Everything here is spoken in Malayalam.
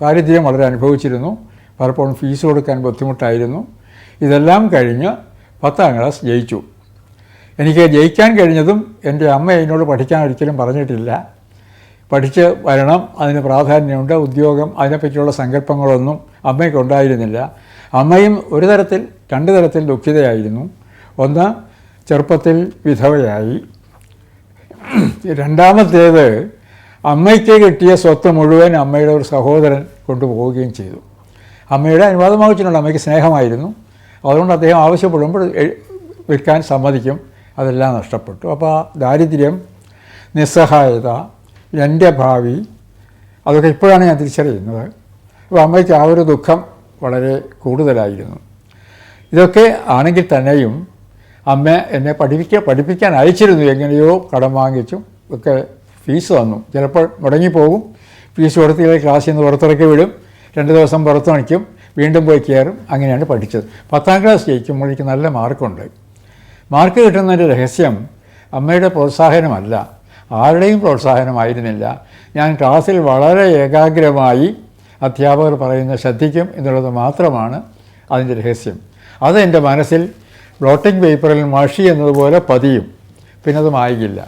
ദാരിദ്ര്യം വളരെ അനുഭവിച്ചിരുന്നു. പലപ്പോഴും ഫീസ് കൊടുക്കാൻ ബുദ്ധിമുട്ടായിരുന്നു. ഇതെല്ലാം കഴിഞ്ഞ് പത്താം ക്ലാസ് ജയിച്ചു. എനിക്ക് ജയിക്കാൻ കഴിഞ്ഞതും എന്റെ അമ്മ എന്നോട് പഠിക്കാൻ ഒരിക്കലും പറഞ്ഞിട്ടില്ല. പഠിച്ച് വരണം അതിന് പ്രാധാന്യമുണ്ട് ഉദ്യോഗം അതിനെപ്പറ്റിയുള്ള സങ്കല്പങ്ങളൊന്നും അമ്മയ്ക്ക് ഉണ്ടായിരുന്നില്ല. അമ്മയും ഒരു തരത്തിൽ രണ്ട് തരത്തിൽ ദുഃഖിതയായിരുന്നു. ഒന്ന് ചെറുപ്പത്തിൽ വിധവയായി. രണ്ടാമത്തേത് അമ്മയ്ക്ക് കിട്ടിയ സ്വത്ത് മുഴുവൻ അമ്മയുടെ ഒരു സഹോദരൻ കൊണ്ടുപോവുകയും ചെയ്തു. അമ്മയുടെ അനുവാദം ആവശ്യമുണ്ട് അമ്മയ്ക്ക് സ്നേഹമായിരുന്നു. അതുകൊണ്ട് അദ്ദേഹം ആവശ്യപ്പെടുമ്പോൾ വിൽക്കാൻ സമ്മതിക്കും. അതെല്ലാം നഷ്ടപ്പെട്ടു. അപ്പോൾ ആ ദാരിദ്ര്യം നിസ്സഹായത എന്റെ ഭാവി അതൊക്കെ ഇപ്പോഴാണ് ഞാൻ തിരിച്ചറിയുന്നത്. അപ്പോൾ അമ്മയ്ക്ക് ആ ഒരു ദുഃഖം വളരെ കൂടുതലായിരുന്നു. ഇതൊക്കെ ആണെങ്കിൽ തന്നെയും അമ്മ എന്നെ പഠിപ്പിക്കാൻ പഠിപ്പിക്കാൻ അയച്ചിരുന്നു. എങ്ങനെയോ കടം വാങ്ങിച്ചും ഒക്കെ ഫീസ് തന്നു ചിലപ്പോൾ മുടങ്ങിപ്പോകും. ഫീസ് കൊടുത്തില്ലെങ്കിൽ ക്ലാസ്സിൽ നിന്ന് പുറത്തിറക്കി വിടും. രണ്ട് ദിവസം പുറത്ത് അണിക്കും വീണ്ടും പോയി കയറും. അങ്ങനെയാണ് പഠിച്ചത്. പത്താം ക്ലാസ് ജയിക്കുമ്പോൾ എനിക്ക് നല്ല മാർക്കുണ്ട്. മാർക്ക് കിട്ടുന്നതിന്റെ രഹസ്യം അമ്മയുടെ പ്രോത്സാഹനമല്ല. ആരുടെയും പ്രോത്സാഹനമായിരുന്നില്ല. ഞാൻ ക്ലാസ്സിൽ വളരെ ഏകാഗ്രമായി അധ്യാപകർ പറയുന്ന ശ്രദ്ധിക്കും എന്നുള്ളത് മാത്രമാണ് അതിന്റെ രഹസ്യം. അത് എന്റെ മനസ്സിൽ ബ്ലോട്ടിംഗ് പേപ്പറിൽ മഷി എന്നതുപോലെ പതിയും. പിന്നെ അത് മായിക്കില്ല.